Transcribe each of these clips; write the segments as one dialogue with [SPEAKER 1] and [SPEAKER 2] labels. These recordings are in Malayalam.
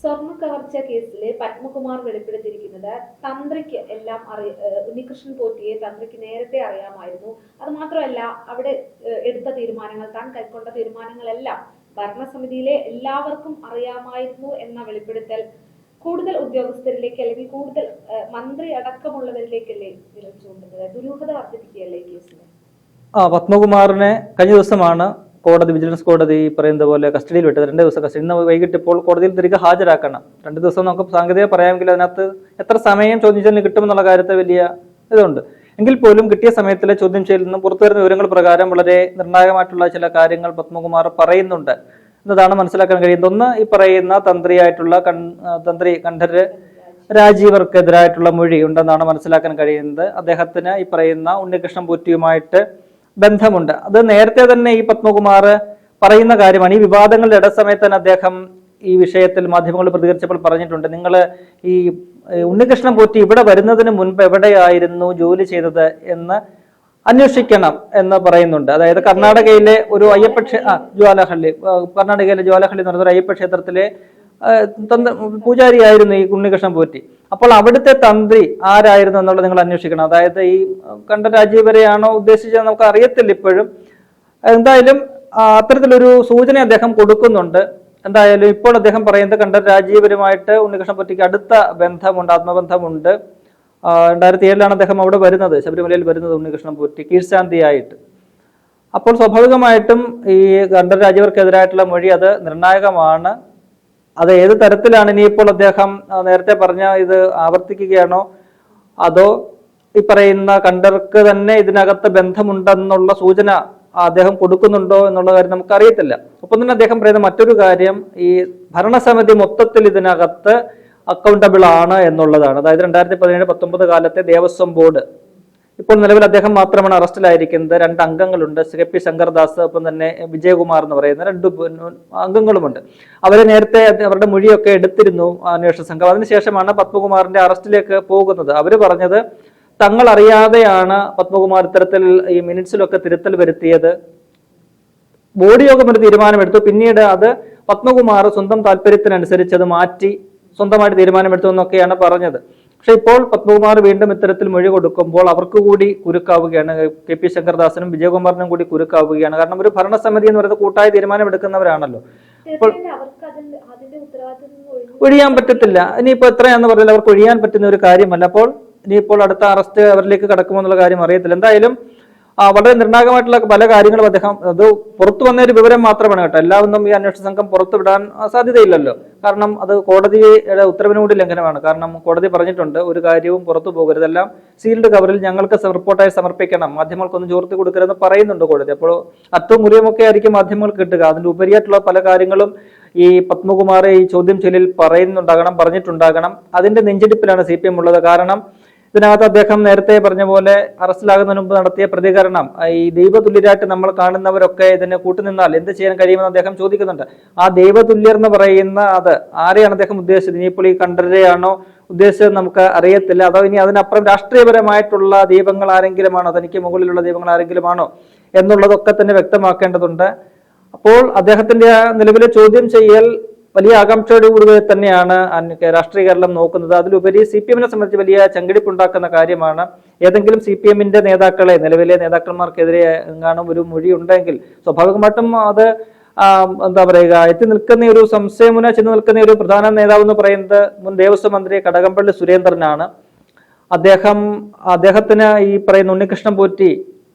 [SPEAKER 1] സ്വർണ കവർച്ച കേസിലെ പത്മകുമാർ വെളിപ്പെടുത്തിയിരിക്കുന്നത് തന്ത്രിക്ക് എല്ലാം അറി ഉണ്ണികൃഷ്ണൻ പോറ്റിയെ തന്ത്രിക്ക് നേരത്തെ അറിയാമായിരുന്നു. അത് മാത്രമല്ല അവിടെ എടുത്ത തീരുമാനങ്ങൾ താൻ കൈക്കൊണ്ട തീരുമാനങ്ങളെല്ലാം ഭരണസമിതിയിലെ എല്ലാവർക്കും അറിയാമായിരുന്നു എന്ന വെളിപ്പെടുത്തൽ കൂടുതൽ ഉദ്യോഗസ്ഥരിലേക്ക് അല്ലെങ്കിൽ കൂടുതൽ മന്ത്രി അടക്കമുള്ളവരിലേക്കല്ലേ വിരൽ ചൂണ്ടുന്നത് ദുരൂഹത വർദ്ധിപ്പിക്കുകയല്ലേ കേസിന്
[SPEAKER 2] ആ പത്മകുമാറിനെ കഴിഞ്ഞ ദിവസമാണ് കോടതി വിജിലൻസ് കോടതി പറയുന്ന പോലെ കസ്റ്റഡിയിൽ വിട്ടത്. രണ്ട് ദിവസം കസ്റ്റഡി. ഇന്ന് വൈകിട്ട് ഇപ്പോൾ കോടതിയിൽ തിരികെ ഹാജരാക്കണം. രണ്ട് ദിവസം നമുക്ക് സാങ്കേതിക പറയാമെങ്കിൽ അതിനകത്ത് എത്ര സമയം ചോദ്യം ചെയ്യലിന് കിട്ടുമെന്നുള്ള കാര്യത്തെ വലിയ ഇതുണ്ട്. എങ്കിൽ പോലും കിട്ടിയ സമയത്തിലെ ചോദ്യം ചെയ്യലിൽ നിന്ന് പുറത്തു വരുന്ന വിവരങ്ങൾ പ്രകാരം വളരെ നിർണായകമായിട്ടുള്ള ചില കാര്യങ്ങൾ പത്മകുമാർ പറയുന്നുണ്ട്. എന്നതാണ് മനസ്സിലാക്കാൻ കഴിയുന്നത്. ഒന്ന് ഈ പറയുന്ന തന്ത്രിയായിട്ടുള്ള കൺ തന്ത്രി കണ്ഠര് രാജീവർക്കെതിരായിട്ടുള്ള മൊഴി ഉണ്ടെന്നാണ് മനസ്സിലാക്കാൻ കഴിയുന്നത്. അദ്ദേഹത്തിന് ഈ പറയുന്ന ഉണ്ണികൃഷ്ണൻ പൂറ്റിയുമായിട്ട് ബന്ധമുണ്ട്. അത് നേരത്തെ തന്നെ ഈ പത്മകുമാർ പറയുന്ന കാര്യമാണ്. ഈ വിവാദങ്ങളുടെ ഇടസമയത്ത് തന്നെ അദ്ദേഹം ഈ വിഷയത്തിൽ മാധ്യമങ്ങൾ പ്രതികരിച്ചപ്പോൾ പറഞ്ഞിട്ടുണ്ട്. നിങ്ങൾ ഈ ഉണ്ണികൃഷ്ണൻ പോറ്റി ഇവിടെ വരുന്നതിന് മുൻപ് എവിടെയായിരുന്നു ജോലി ചെയ്തത് എന്ന് അന്വേഷിക്കണം എന്ന് പറയുന്നുണ്ട്. അതായത് കർണാടകയിലെ ഒരു അയ്യപ്പ ജ്വാലഹള്ളി കർണാടകയിലെ ജ്വാലഹള്ളി എന്ന് പറയുന്ന ഒരു അയ്യപ്പ ക്ഷേത്രത്തിലെ പൂജാരിയായിരുന്നു ഈ ഉണ്ണികൃഷ്ണൻ പോറ്റി. അപ്പോൾ അവിടുത്തെ തന്ത്രി ആരായിരുന്നു എന്നുള്ളത് നിങ്ങൾ അന്വേഷിക്കണം. അതായത് ഈ കണ്ട രാജീവരെയാണോ ഉദ്ദേശിച്ചത് നമുക്ക് അറിയത്തില്ല ഇപ്പോഴും. എന്തായാലും അത്തരത്തിലൊരു സൂചന അദ്ദേഹം കൊടുക്കുന്നുണ്ട്. എന്തായാലും ഇപ്പോൾ അദ്ദേഹം പറയുന്നത് കണ്ട രാജീവരുമായിട്ട് ഉണ്ണികൃഷ്ണൻ പൊറ്റിക്ക് അടുത്ത ബന്ധമുണ്ട് ആത്മബന്ധമുണ്ട്. രണ്ടായിരത്തി ഏഴിലാണ് അദ്ദേഹം അവിടെ വരുന്നത് ശബരിമലയിൽ വരുന്നത് ഉണ്ണികൃഷ്ണൻ പൊറ്റി കീഴ്ശാന്തിയായിട്ട്. അപ്പോൾ സ്വാഭാവികമായിട്ടും ഈ കണ്ടൻ രാജീവർക്കെതിരായിട്ടുള്ള മൊഴി അത് നിർണായകമാണ്. അത് ഏത് തരത്തിലാണ് ഇനിയിപ്പോൾ അദ്ദേഹം നേരത്തെ പറഞ്ഞ ഇത് ആവർത്തിക്കുകയാണോ? അതോ ഈ പറയുന്ന കണ്ടർക്ക് തന്നെ ഇതിനകത്ത് ബന്ധമുണ്ടെന്നുള്ള സൂചന അദ്ദേഹം കൊടുക്കുന്നുണ്ടോ എന്നുള്ള കാര്യം നമുക്ക് അറിയത്തില്ല ഒപ്പം തന്നെ അദ്ദേഹം പറയുന്ന മറ്റൊരു കാര്യം ഈ ഭരണസമിതി മൊത്തത്തിൽ ഇതിനകത്ത് അക്കൗണ്ടബിൾ ആണ് എന്നുള്ളതാണ്. അതായത് രണ്ടായിരത്തി പതിനേഴ് പത്തൊമ്പത് കാലത്തെ ദേവസ്വം ബോർഡ്. ഇപ്പോൾ നിലവിൽ അദ്ദേഹം മാത്രമാണ് അറസ്റ്റിലായിരിക്കുന്നത്. രണ്ട് അംഗങ്ങളുണ്ട്. കെ പി ശങ്കർദാസ് ഒപ്പം തന്നെ വിജയകുമാർ എന്ന് പറയുന്ന രണ്ട് അംഗങ്ങളുമുണ്ട്. അവരെ നേരത്തെ അവരുടെ മൊഴിയൊക്കെ എടുത്തിരുന്നു അന്വേഷണ സംഘം. അതിനുശേഷമാണ് പത്മകുമാറിന്റെ അറസ്റ്റിലേക്ക് പോകുന്നത്. അവർ പറഞ്ഞത് തങ്ങൾ അറിയാതെയാണ് പത്മകുമാർ ഇത്തരത്തിൽ ഈ മിനിറ്റ്സിലൊക്കെ തിരുത്തൽ വരുത്തിയത്. ബോർഡ് യോഗം ഒരു തീരുമാനമെടുത്തു. പിന്നീട് അത് പത്മകുമാർ സ്വന്തം താല്പര്യത്തിനനുസരിച്ച് അത് മാറ്റി സ്വന്തമായിട്ട് തീരുമാനമെടുത്തു എന്നൊക്കെയാണ് പറഞ്ഞത്. പക്ഷെ ഇപ്പോൾ പത്മകുമാർ വീണ്ടും ഇത്തരത്തിൽ മൊഴി കൊടുക്കുമ്പോൾ അവർക്ക് കൂടി കുരുക്കാവുകയാണ്. കെ പി ശങ്കർദാസനും വിജയകുമാറിനും കൂടി കുരുക്കാവുകയാണ്. കാരണം ഒരു ഭരണസമിതി എന്ന് പറയുന്നത് കൂട്ടായ തീരുമാനമെടുക്കുന്നവരാണല്ലോ.
[SPEAKER 1] അപ്പോൾ
[SPEAKER 2] ഒഴിയാൻ പറ്റത്തില്ല. ഇനിയിപ്പോ എത്രയാന്ന് പറഞ്ഞാൽ അവർക്ക് ഒഴിയാൻ പറ്റുന്ന ഒരു കാര്യമല്ല. അപ്പോൾ ഇനിയിപ്പോൾ അടുത്ത അറസ്റ്റ് അവരിലേക്ക് കടക്കുമോ എന്നുള്ള കാര്യം അറിയത്തില്ല. എന്തായാലും വളരെ നിർണായകമായിട്ടുള്ള പല കാര്യങ്ങളും അദ്ദേഹം അത് പുറത്തു വന്ന ഒരു വിവരം മാത്രമാണ് കേട്ടോ. എല്ലാവരും ഈ അന്വേഷണ സംഘം പുറത്തു വിടാൻ സാധ്യതയില്ലല്ലോ. കാരണം അത് കോടതിയുടെ ഉത്തരവിനോട് ലംഘനമാണ്. കാരണം കോടതി പറഞ്ഞിട്ടുണ്ട് ഒരു കാര്യവും പുറത്തു പോകരുത് എല്ലാം സീൽഡ് കവറിൽ ഞങ്ങൾക്ക് റിപ്പോർട്ടായി സമർപ്പിക്കണം. മാധ്യമങ്ങൾക്കൊന്നും ചോർത്തി കൊടുക്കരുതെന്ന് പറയുന്നുണ്ട് കോടതി. അപ്പോൾ അറ്റവും മുറിയുമൊക്കെ ആയിരിക്കും മാധ്യമങ്ങൾക്ക് കിട്ടുക. അതിന്റെ ഉപരിയായിട്ടുള്ള പല കാര്യങ്ങളും ഈ പത്മകുമാർ ഈ ചോദ്യം ചെയ്യലിൽ പറയുന്നുണ്ടാകണം പറഞ്ഞിട്ടുണ്ടാകണം. അതിന്റെ നെഞ്ചിടിപ്പിലാണ് സി ഉള്ളത്. കാരണം ഇതിനകത്ത് അദ്ദേഹം നേരത്തെ പറഞ്ഞ പോലെ അറസ്റ്റിലാകുന്നതിന് മുമ്പ് നടത്തിയ പ്രതികരണം ഈ ദൈവതുല്യരായിട്ട് നമ്മൾ കാണുന്നവരൊക്കെ ഇതിനെ കൂട്ടുനിന്നാൽ എന്ത് ചെയ്യാൻ കഴിയുമെന്ന് അദ്ദേഹം ചോദിക്കുന്നുണ്ട്. ആ ദൈവതുല്യർ എന്ന് പറയുന്ന അത് ആരെയാണ് അദ്ദേഹം ഉദ്ദേശിച്ചത്? ഇനിയിപ്പോൾ ഈ കണ്ടരെയാണോ ഉദ്ദേശിച്ചത് നമുക്ക് അറിയത്തില്ല. അതോ ഇനി അതിനപ്പുറം രാഷ്ട്രീയപരമായിട്ടുള്ള ദീപങ്ങൾ ആരെങ്കിലുമാണോ തനിക്ക് മുകളിലുള്ള ദീപങ്ങൾ ആരെങ്കിലുമാണോ എന്നുള്ളതൊക്കെ തന്നെ വ്യക്തമാക്കേണ്ടതുണ്ട്. അപ്പോൾ അദ്ദേഹത്തിന്റെ നിലവിലെ ചോദ്യം ചെയ്യൽ വലിയ ആകാംക്ഷയോടുകൂടി തന്നെയാണ് രാഷ്ട്രീയ കേരളം നോക്കുന്നത്. അതിലുപരി സി പി എമ്മിനെ സംബന്ധിച്ച് വലിയ ചങ്കിടിപ്പുണ്ടാക്കുന്ന കാര്യമാണ്. ഏതെങ്കിലും സി പി എമ്മിന്റെ നേതാക്കളെ നിലവിലെ നേതാക്കന്മാർക്കെതിരെ എങ്ങാനും ഒരു മൊഴി ഉണ്ടെങ്കിൽ സ്വാഭാവികമായിട്ടും അത് എന്താ പറയുക എത്തി നിൽക്കുന്ന ഒരു സംശയമുന ചെന്ന് നിൽക്കുന്ന ഒരു പ്രധാന നേതാവ് എന്ന് പറയുന്നത് മുൻ ദേവസ്വം മന്ത്രി കടകംപള്ളി സുരേന്ദ്രനാണ്. അദ്ദേഹം അദ്ദേഹത്തിന് ഈ പറയുന്ന ഉണ്ണികൃഷ്ണൻ പോറ്റി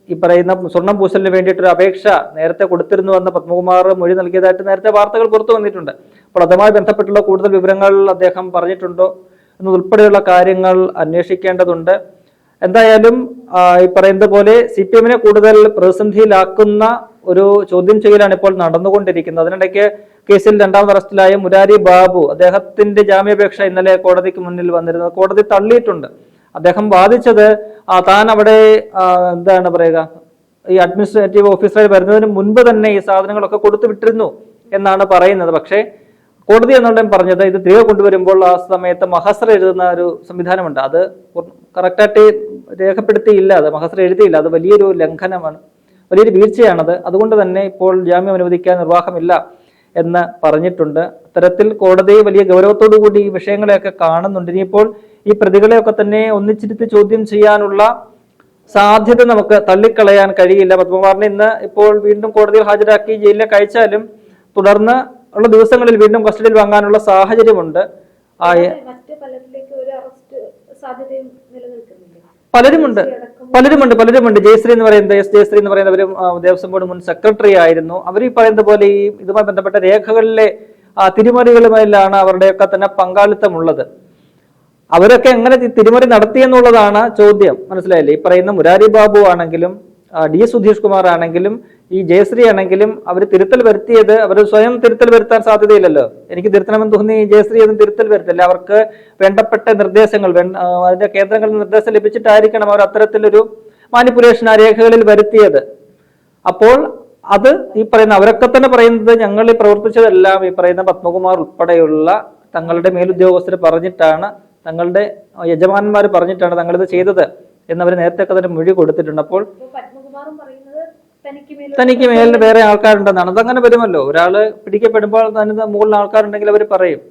[SPEAKER 2] ഈ പറയുന്ന സ്വർണം പൂശലിന് വേണ്ടിയിട്ടൊരു അപേക്ഷ നേരത്തെ കൊടുത്തിരുന്നു എന്ന് പത്മകുമാർ മൊഴി നൽകിയതായിട്ട് നേരത്തെ വാർത്തകൾ പുറത്തു വന്നിട്ടുണ്ട്. അപ്പോൾ അതുമായി ബന്ധപ്പെട്ടുള്ള കൂടുതൽ വിവരങ്ങൾ അദ്ദേഹം പറഞ്ഞിട്ടുണ്ടോ എന്നതുൾപ്പെടെയുള്ള കാര്യങ്ങൾ അന്വേഷിക്കേണ്ടതുണ്ട്. എന്തായാലും ഈ പറയുന്നത് പോലെ സി പി എമ്മിനെ കൂടുതൽ പ്രതിസന്ധിയിലാക്കുന്ന ഒരു ചോദ്യം ചെയ്യലാണ് ഇപ്പോൾ നടന്നുകൊണ്ടിരിക്കുന്നത്. അതിനിടയ്ക്ക് കേസിൽ രണ്ടാമത് അറസ്റ്റിലായ മുരാരി ബാബു അദ്ദേഹത്തിന്റെ ജാമ്യാപേക്ഷ ഇന്നലെ കോടതിക്ക് മുന്നിൽ വന്നിരുന്നത്. കോടതി തള്ളിയിട്ടുണ്ട്. അദ്ദേഹം വാദിച്ചത് താൻ അവിടെ എന്താണ് പറയുക ഈ അഡ്മിനിസ്ട്രേറ്റീവ് ഓഫീസറായി വരുന്നതിന് മുൻപ് തന്നെ ഈ സാധനങ്ങളൊക്കെ കൊടുത്തു വിട്ടിരുന്നു എന്നാണ് പറയുന്നത്. പക്ഷേ കോടതി എന്നുണ്ടെങ്കിൽ പറഞ്ഞത് ഇത് തിരികെ കൊണ്ടുവരുമ്പോൾ ആ സമയത്ത് മഹസർ എഴുതുന്ന ഒരു സംവിധാനമുണ്ട്. അത് കറക്റ്റായിട്ട് രേഖപ്പെടുത്തിയില്ല അത് മഹസ്ര എഴുതിയില്ല. അത് വലിയൊരു ലംഘനമാണ് വലിയൊരു വീഴ്ചയാണത്. അതുകൊണ്ട് തന്നെ ഇപ്പോൾ ജാമ്യം അനുവദിക്കാൻ നിർവാഹമില്ല എന്ന് പറഞ്ഞിട്ടുണ്ട്. അത്തരത്തിൽ കോടതി വലിയ ഗൗരവത്തോടു കൂടി ഈ വിഷയങ്ങളെയൊക്കെ കാണുന്നുണ്ട്. ഇനിയിപ്പോൾ ഈ പ്രതികളെയൊക്കെ തന്നെ ഒന്നിച്ചിരുത്തി ചോദ്യം ചെയ്യാനുള്ള സാധ്യത നമുക്ക് തള്ളിക്കളയാൻ കഴിയില്ല. പത്മകുമാറിനെ ഇന്ന് ഇപ്പോൾ വീണ്ടും കോടതിയിൽ ഹാജരാക്കി ജയിലിലേക്ക് അയച്ചാലും തുടർന്ന് ഉള്ള ദിവസങ്ങളിൽ വീണ്ടും കസ്റ്റഡിയിൽ വാങ്ങാനുള്ള സാഹചര്യമുണ്ട്.
[SPEAKER 1] ആയ
[SPEAKER 2] പലരുമുണ്ട്. പലരുമുണ്ട് പലരുമുണ്ട്. ജയശ്രീ എന്ന് പറയുന്നത് എസ് ജയശ്രീ എന്ന് പറയുന്നവരും ദേവസ്വം ബോർഡ് മുൻ സെക്രട്ടറി ആയിരുന്നു. അവർ ഈ പറയുന്നത് പോലെ ഈ ഇതുമായി ബന്ധപ്പെട്ട രേഖകളിലെ ആ, തിരിമറികളുമായിലാണ് അവരുടെയൊക്കെ തന്നെ പങ്കാളിത്തമുള്ളത്. അവരൊക്കെ എങ്ങനെ തിരിമറി നടത്തി എന്നുള്ളതാണ് ചോദ്യം. മനസ്സിലായില്ലേ? ഈ പറയുന്ന മുരാരി ബാബു ആണെങ്കിലും ഡി സുധീഷ് കുമാർ ആണെങ്കിലും ഈ ജയശ്രീ ആണെങ്കിലും അവർ തിരുത്തൽ വരുത്തിയത് അവർ സ്വയം തിരുത്തൽ വരുത്താൻ സാധ്യതയില്ലല്ലോ. എനിക്ക് തിരുത്തണമെന്ന് തോന്നി ജയശ്രീ ഒന്നും തിരുത്തൽ വരുത്തില്ല. അവർക്ക് വേണ്ടപ്പെട്ട നിർദ്ദേശങ്ങൾ അതിന്റെ കേന്ദ്രങ്ങളിൽ നിർദ്ദേശം ലഭിച്ചിട്ടായിരിക്കണം അവർ അത്തരത്തിലൊരു മാനിപ്പുലേഷൻ ആ രേഖകളിൽ വരുത്തിയത്. അപ്പോൾ അത് ഈ പറയുന്ന അവരൊക്കെ തന്നെ പറയുന്നത് ഞങ്ങൾ പ്രവർത്തിച്ചതെല്ലാം ഈ പറയുന്ന പത്മകുമാർ ഉൾപ്പെടെയുള്ള തങ്ങളുടെ മേലുദ്യോഗസ്ഥർ പറഞ്ഞിട്ടാണ് തങ്ങളുടെ യജമാനന്മാർ പറഞ്ഞിട്ടാണ് തങ്ങളിത് ചെയ്തത് എന്നവർ നേരത്തെ ഒക്കെ തന്നെ മൊഴി കൊടുത്തിട്ടുണ്ട്. അപ്പോൾ
[SPEAKER 1] തനിക്ക്
[SPEAKER 2] മേലിൽ വേറെ ആൾക്കാരുണ്ടെന്നാണ്. അതങ്ങനെ വരുമല്ലോ. ഒരാൾ പിടിക്കപ്പെടുമ്പോൾ തന്നെ മുകളിൽ ആൾക്കാരുണ്ടെങ്കിൽ അവർ പറയും.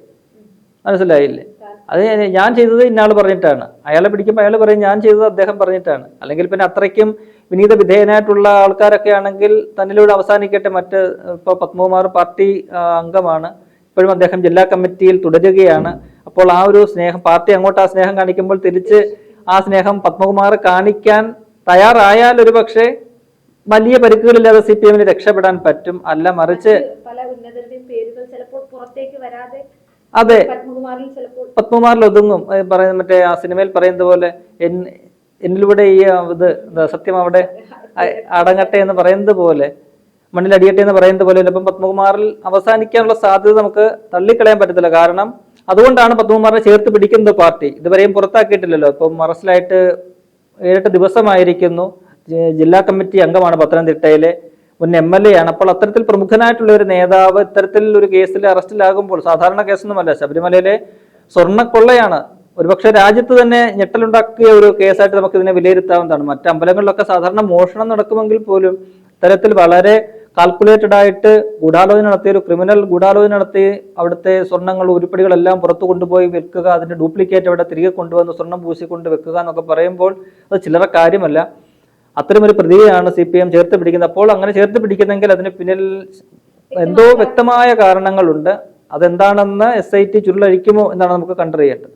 [SPEAKER 2] മനസ്സിലായില്ലേ? അത് ഞാൻ- ചെയ്തത് ഇന്നയാൾ പറഞ്ഞിട്ടാണ്. അയാളെ പിടിക്കുമ്പോൾ അയാൾ പറയും ഞാൻ ചെയ്തത് അദ്ദേഹം പറഞ്ഞിട്ടാണ്. അല്ലെങ്കിൽ പിന്നെ അത്രയ്ക്കും വിനീത വിധേയനായിട്ടുള്ള ആൾക്കാരൊക്കെ ആണെങ്കിൽ തന്നിലൂടെ അവസാനിക്കട്ടെ മറ്റ് ഇപ്പൊ പത്മകുമാർ പാർട്ടി അംഗമാണ്. ഇപ്പോഴും അദ്ദേഹം ജില്ലാ കമ്മിറ്റിയിൽ തുടരുകയാണ്. അപ്പോൾ ആ ഒരു സ്നേഹം പാർട്ടി അങ്ങോട്ട് ആ സ്നേഹം കാണിക്കുമ്പോൾ തിരിച്ച് ആ സ്നേഹം പത്മകുമാർ കാണിക്കാൻ തയ്യാറായാൽ ഒരു പക്ഷേ വലിയ പരിക്കുകളില്ലാതെ സി പി എമ്മിന് രക്ഷപ്പെടാൻ പറ്റും. അല്ല മറിച്ച്
[SPEAKER 1] പല ഉന്നതരുടെയും പേരുകൾ ചിലപ്പോൾ പുറത്തേക്ക് വരാതെ
[SPEAKER 2] അതെ.
[SPEAKER 1] പത്മകുമാറിൽ
[SPEAKER 2] ഒതുങ്ങും. പറയുന്ന മറ്റേ ആ സിനിമയിൽ പറയുന്നത് പോലെ എന്നിലൂടെ ഈ ഇത് സത്യം അവിടെ അടങ്ങട്ടെ എന്ന് പറയുന്നത് പോലെ മണ്ണിൽ അടിയട്ടെ എന്ന് പറയുന്നത് പോലെ ചിലപ്പം പത്മകുമാറിൽ അവസാനിക്കാനുള്ള സാധ്യത നമുക്ക് തള്ളിക്കളയാൻ പറ്റത്തില്ല. കാരണം അതുകൊണ്ടാണ് പത്മകുമാറിനെ ചേർത്ത് പിടിക്കുന്നത് പാർട്ടി. ഇതുവരെയും പുറത്താക്കിയിട്ടില്ലല്ലോ. ഇപ്പം അറസ്റ്റിലായിട്ട് ഏഴെട്ട് ദിവസമായിരിക്കുന്നു. ജില്ലാ കമ്മിറ്റി അംഗമാണ് പത്തനംതിട്ടയിലെ. മുൻ എം എൽ എ ആണ് അപ്പോൾ അത്തരത്തിൽ പ്രമുഖനായിട്ടുള്ള ഒരു നേതാവ് ഇത്തരത്തിൽ ഒരു കേസിൽ അറസ്റ്റിലാകുമ്പോൾ സാധാരണ കേസൊന്നുമല്ല. ശബരിമലയിലെ സ്വർണക്കൊള്ളയാണ്. ഒരുപക്ഷെ രാജ്യത്ത് തന്നെ ഞെട്ടലുണ്ടാക്കിയ ഒരു കേസായിട്ട് നമുക്ക് ഇതിനെ വിലയിരുത്താവുന്നതാണ്. മറ്റ് അമ്പലങ്ങളിലൊക്കെ സാധാരണ മോഷണം നടക്കുമെങ്കിൽ പോലും ഇത്തരത്തിൽ വളരെ കാൽക്കുലേറ്റഡ് ആയിട്ട് ഗൂഢാലോചന നടത്തിയ ഒരു ക്രിമിനൽ ഗൂഢാലോചന നടത്തി അവിടുത്തെ സ്വർണങ്ങൾ ഉരുപ്പടികളെല്ലാം പുറത്തു കൊണ്ടുപോയി വിൽക്കുക അതിന്റെ ഡ്യൂപ്ലിക്കേറ്റ് അവിടെ തിരികെ കൊണ്ടുവന്ന് സ്വർണം പൂശിക്കൊണ്ട് വെക്കുക എന്നൊക്കെ പറയുമ്പോൾ അത് ചിലറ കാര്യമല്ല. അത്തരമൊരു പ്രതിയെയാണ് സി പി എം ചേർത്ത് പിടിക്കുന്നത്. അപ്പോൾ അങ്ങനെ ചേർത്ത് പിടിക്കുന്നെങ്കിൽ അതിന് പിന്നിൽ എന്തോ വ്യക്തമായ കാരണങ്ങളുണ്ട്. അതെന്താണെന്ന് എസ് ഐ ടി ചുരുളഴിക്കുമോ എന്നാണ് നമുക്ക് കണ്ടറിയേണ്ടത്.